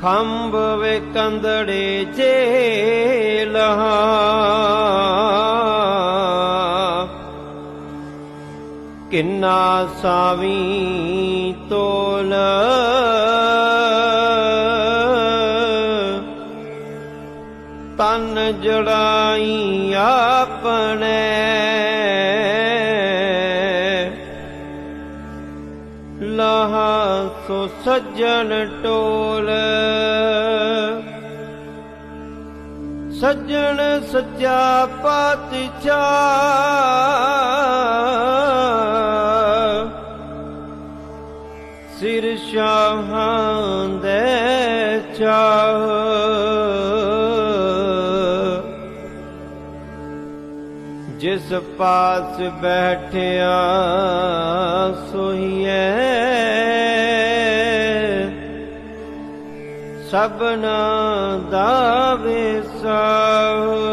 ਖੰਭ ਵੇ ਕੰਦੜੇ ਜੇਲਹਾ ਕਿੰਨਾ ਸਾਵੀ ਤੋਲ ਤਨ ਜੜਾਈ ਆਪਣੇ ਲਹਾ ਸੋ ਸੱਜਣ ਟੋਲ। ਸੱਜਣ ਸੱਚਾ ਪਾਤਸ਼ਾਹ। ਸਿਰ ਸ਼ਾਹਾਂ ਦੇ ਚਾਹ। ਜਿਸ ਪਾਸ ਬੈਠਿਆ ਸਭਨਾ ਦਾ ਵਿਸਾਹੋ